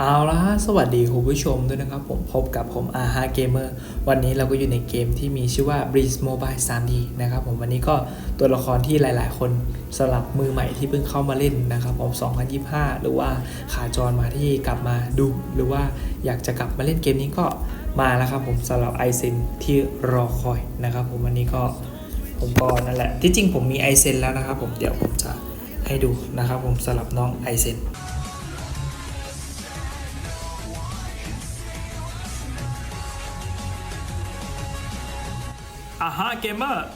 เอาละฮะสวัสดีคุณผู้ชมด้วยนะครับ ผมพบกับผมอาฮาเกมเมอร์วันนี้เราก็อยู่ในเกมที่มีชื่อว่า Breeze Mobile 3D นะครับผมวันนี้ก็ตัวละครที่หลาย ๆ คนสลับมือใหม่ที่เพิ่งเข้ามาเล่นนะครับผม2025 หรือว่าขาจรมาที่กลับมาดู หรือว่าอยากจะกลับมาเล่นเกมนี้ก็มาแล้วครับผมสำหรับไอเซนที่รอคอยนะครับผมวันนี้ก็ผมก็นั่นแหละที่จริงผมมีไอเซนแล้วนะครับผมเดี๋ยวผมจะให้ดูนะครับผมสำหรับน้องไอเซน อาฮาเกมเมอร์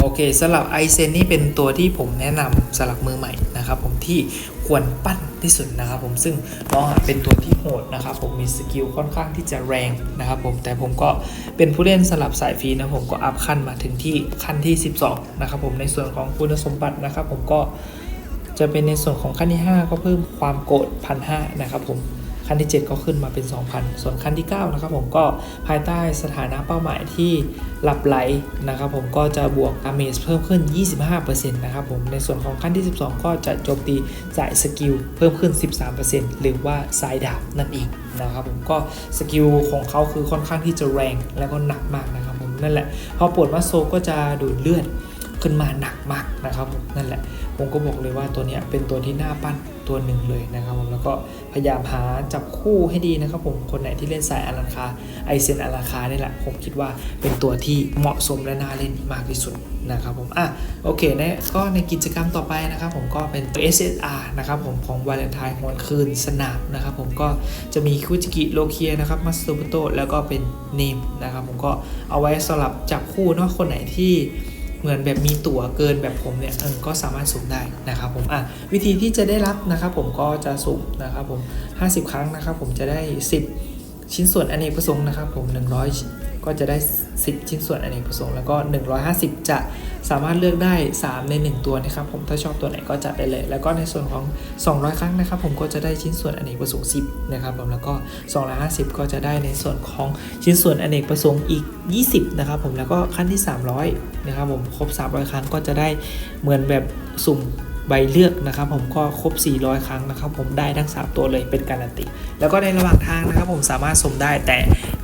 โอเคสำหรับไอเซนนี่เป็นตัวที่ผมแนะนำสำหรับมือใหม่นะครับผมที่ควรปั้นที่สุดนะครับผมซึ่งน้องเป็นตัวที่โหดนะครับผมมีสกิลค่อนข้างที่จะแรงนะครับผมแต่ผมก็เป็นผู้เล่นสลับสายฟรีนะผมก็อัพขั้นมาถึงที่ขั้นที่ 12นะครับผมในส่วนของคุณสมบัตินะครับผมก็จะเป็นในส่วนของขั้นที่ 5 ก็เพิ่มความโกรธพันห้านะครับผม ขั้นที่ 7 ก็ขึ้นมาเป็น 2,000 ส่วนขั้นที่ 9 นะครับผมก็ภายใต้สถานะเป้าหมายที่หลับไหลนะครับผมก็จะบวกดาเมจเพิ่มขึ้น 25%นะครับผมในส่วนของขั้นที่ 12 ก็จะโจมตีสายสกิลเพิ่มขึ้น 13%หรือว่าสายดาบนั่นเองนะครับผมก็สกิลของเขาคือค่อนข้างที่จะแรงและก็หนักมากนะครับผมนั่นแหละพอปวดมัสโซก็จะดูดเลือด ขึ้นมาหนักมากนะครับผมนั่นแหละผมก็บอกเลยว่าตัวนี้เป็นตัวที่น่าปั้นตัวหนึ่งเลยนะครับผมแล้วก็พยายามหาจับคู่ให้ดีนะครับผมคนไหนที่เล่นสายอลังคาไอเซนอลังคานี่แหละผมคิดว่าเป็นตัวที่เหมาะสมและน่าเล่นมากที่สุดนะครับผมอะโอเคนะก็ในกิจกรรมต่อไปนะครับผมก็เป็นตัว SSR นะครับผมของวาเลนไทน์หวนคืนสนามนะครับผมก็จะมีคุจิกิโลเคียนะครับมัสโตโตแล้วก็เป็นเนมนะครับผมก็เอาไว้สลับจับคู่เนาะคนไหนที่ เหมือนแบบมีตั๋วเกินแบบผมเนี่ยเออก็สามารถสุ่มได้นะครับผมอะวิธีที่จะได้รับนะครับผมก็จะสุ่มนะครับผม 50 ครั้งนะครับผมจะได้ 10 ชิ้นส่วนอเนกประสงค์นะครับผม 100 ก็จะได้ 10 ชิ้นส่วนอเนกประสงค์แล้วก็ 150 จะสามารถเลือกได้ 3 ใน 1 ตัวนะครับผมถ้าชอบตัวไหนก็จัดได้เลย แล้วก็ในส่วนของ 200 ครั้งนะครับผมก็จะได้ชิ้นส่วนอเนกประสงค์10นะครับผมแล้วก็ 250 ก็จะได้ในส่วนของชิ้นส่วนอเนกประสงค์อีก 20นะครับผมแล้วก็ขั้นที่ 300นะครับผมครบ 300 ครั้งก็จะได้เหมือนแบบสุ่ม ใบเลือกนะครับผมก็ครบ 400 ครั้งนะครับผมได้ทั้ง 3 ตัวเลยเป็นการันตีแล้วก็ในระหว่างทางนะครับผมสามารถสมได้แต่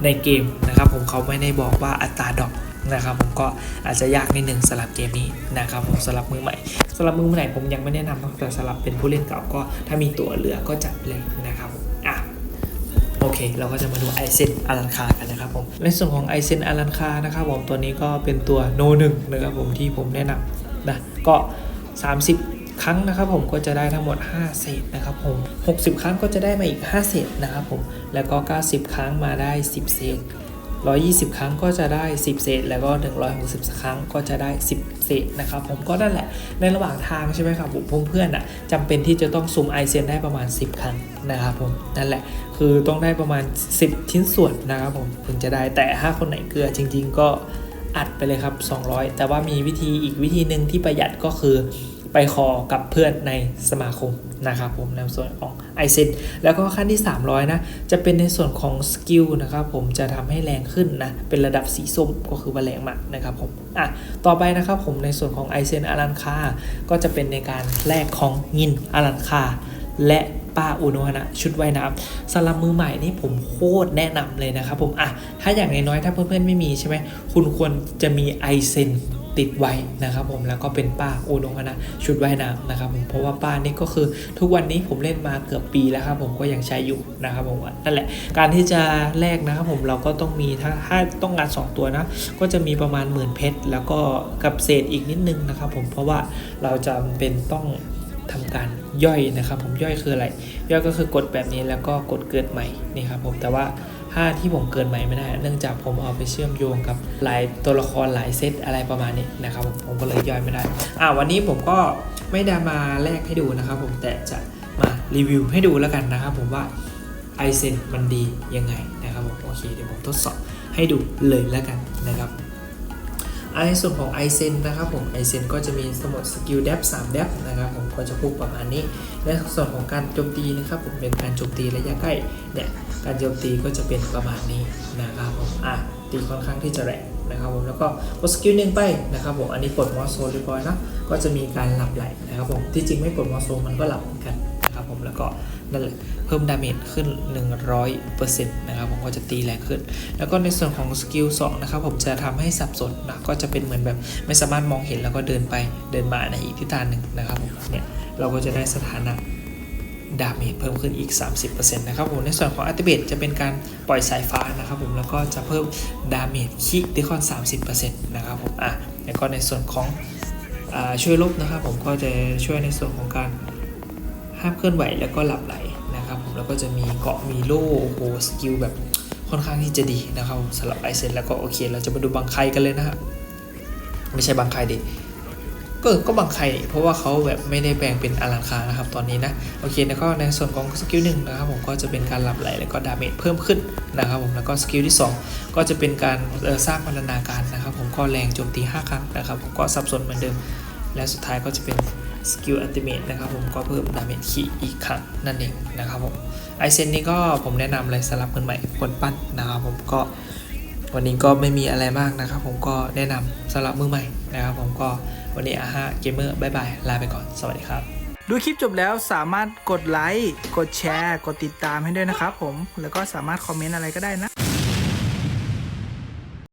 ในเกมนะครับผมเขาไม่ได้บอกว่าอัตราดอกนะครับผมก็อาจจะยากนิดหนึ่งสำหรับเกมนี้นะครับผมสำหรับมือใหม่สำหรับมือใหม่ผมยังไม่แนะนำนะแต่สำหรับเป็นผู้เล่นเก่าก็ถ้ามีตัวเหลือก็จัดเลยนะครับอะโอเค เราก็จะมาดูไอเซนอารันคากันนะครับผมในส่วนของไอเซนอารันคานะครับผมตัวนี้ก็เป็นตัวโนหนึ่งนะครับผมที่ผมแนะนำนะก็ 30 ครั้งนะครับผมก็จะได้ทั้งหมด 5 เศษนะครับผม 60 ครั้งก็จะได้มาอีก 5 เศษนะครับผม แล้วก็ 90 ครั้งมาได้ 10 เศษ 120 ครั้งก็จะได้ 10 เศษ แล้วก็ 160 ครั้งก็จะได้ 10 เศษนะครับผมก็นั่นแหละ ในระหว่างทางใช่ไหมครับผมเพื่อนๆอะจำเป็นที่จะต้องซุ่มไอเซนได้ประมาณ 10 ครั้งนะครับผมนั่นแหละคือต้องได้ประมาณ 10 ชิ้นส่วนนะครับผมถึงจะได้แต่ถ้าคนไหนเกลือจริง ๆ ก็ อัดไปเลยครับ 200 แต่ว่ามีวิธีอีกวิธีหนึ่งที่ประหยัดก็คือไปคอกับเพื่อนในสมาคมนะครับผมในส่วนของไอเซนแล้วก็ขั้นที่ 300 นะ จะเป็นในส่วนของสกิลนะครับผมจะทำให้แรงขึ้นนะ เป็นระดับสีส้มก็คือว่าแรงมากนะครับผมอะต่อไปนะครับผมในส่วนของไอเซนอารันคาก็จะเป็นในการแลกของงินอารันคาและ ป้าอุโนฮนะชุดว่ายน้ำสำหรับมือใหม่นี่ผมโคตรแนะนำเลยนะครับผมอะถ้าอย่างน้อยๆถ้าเพื่อนๆไม่มีใช่ไหมคุณควรจะมีไอเซนติดไว้นะครับผมแล้วก็เป็นป้าโอโนะนะชุดว่ายน้ำนะครับผมเพราะว่าป้านี่ก็คือทุกวันนี้ผมเล่นมาเกือบปีแล้วครับผมก็ยังใช้อยู่นะครับผมนั่นแหละ การที่จะแลกนะครับผมเราก็ต้องมีถ้าถ้าต้องการ 2 ตัวนะก็จะมีประมาณหมื่นเพชรแล้วก็กับเศษอีกนิดนึงนะครับผมเพราะว่าเราจะเป็นต้อง ทำการย่อยนะครับ ผมย่อยคืออะไร ย่อยก็คือกดแบบนี้แล้วก็กดเกิดใหม่นี่ครับผมแต่ว่าถ้าที่ผมเกินใหม่ไม่ได้ เนื่องจากผมเอาไปเชื่อมโยงกับหลายตัวละครหลายเซตอะไรประมาณนี้นะครับผมผมก็เลยย่อยไม่ได้อ่าวันนี้ผมก็ไม่ได้มาแลกให้ดูนะครับ ผมแต่จะมารีวิวให้ดูแล้วกันนะครับผมว่าไอเซนมันดียังไงนะครับผมโอเคเดี๋ยวผมทดสอบให้ดูเลยแล้วกันนะครับ ในส่วนของ i อเซนนะครับผม i อเซนก็จะมีสมุดสกิลเดฟ3เดฟนะครับผมก็จะพูดประมาณนี้ ในส่วนของการโจมตีนะครับผมเป็นการโจมตีระยะใกล้เนี่ยการโจมตีก็จะเป็นประมาณนี้นะครับผมอะตีค่อนข้างที่จะแรงนะครับผมแล้วก็กดสกิลหนึ่งไปนะครับผมอันนี้ปลดมอสโซเรียบร้อยนะก็จะมีการหลับไหลนะครับผมที่จริงไม่ปลดมอสโซมันก็หลับเหมือนกัน ผมแล้วก็นั่นแหละพิ่มดาเมจขึ้น 100%นะครับผมก็จะตีแรงขึ้น แล้วก็ในส่วนของสกิล2นะครับผมจะทำให้สับสนนะก็จะเป็นเหมือนแบบไม่สามารถมองเห็นแล้วก็เดินไปเดินมาในอีกทิศทางหนึ่งนะครับผมเนี่ยเราก็จะได้สถานะดาเมจเพิ่มขึ้นอีก 30%นะครับผมในส่วนของอัติเบตจะเป็นการปล่อยสายฟ้านะครับผมแล้วก็จะเพิ่มดาเมจคิดได้ค่อน 30%นะครับผมอะแล้วก็ในส่วนของอช่วยลบนะครับผมก็จะช่วยในส่วนของการ ห้ามเคลื่อนไหวแล้วก็หลับไหลนะครับผมแล้วก็จะมีเกาะมีโล่โอ้โหสกิลแบบค่อนข้างที่จะดีนะครับสำหรับไอเซนแล้วก็โอเค เราจะมาดูบางใครกันเลยนะครับไม่ใช่บางใครดิก็ก็บางใครเพราะว่าเขาแบบไม่ได้แปลงเป็นอลังคานะครับตอนนี้นะโอเคแล้วก็ในส่วนของสกิลหนึ่งนะครับผมก็จะเป็นการหลับไหลแล้วก็ดาเมจเพิ่มขึ้นนะครับผมแล้วก็สกิลที่สองก็จะเป็นการสร้างพันธนาการนะครับผมก็แรงโจมตี 5 ครั้งนะครับผมก็สับสนเหมือนเดิม และสุดท้ายก็จะเป็น สกิลอัลติเมทนะครับผมก็เพิ่มดาเมจคีอีกครั้งนั่นเองนะครับผมไอเซนนี้ก็ผมแนะนำเลยสำหรับคนใหม่คนปั้นนะครับผมก็วันนี้ก็ไม่มีอะไรมากนะครับ ผมก็แนะนำสำหรับมือใหม่นะครับ ผมก็วันนี้อาฮะเกมเมอร์บายบายลาไปก่อนสวัสดีครับ ดูคลิปจบแล้วสามารถกดไลค์กดแชร์ กดติดตามให้ด้วยนะครับผมแล้วก็สามารถคอมเมนต์อะไรก็ได้นะ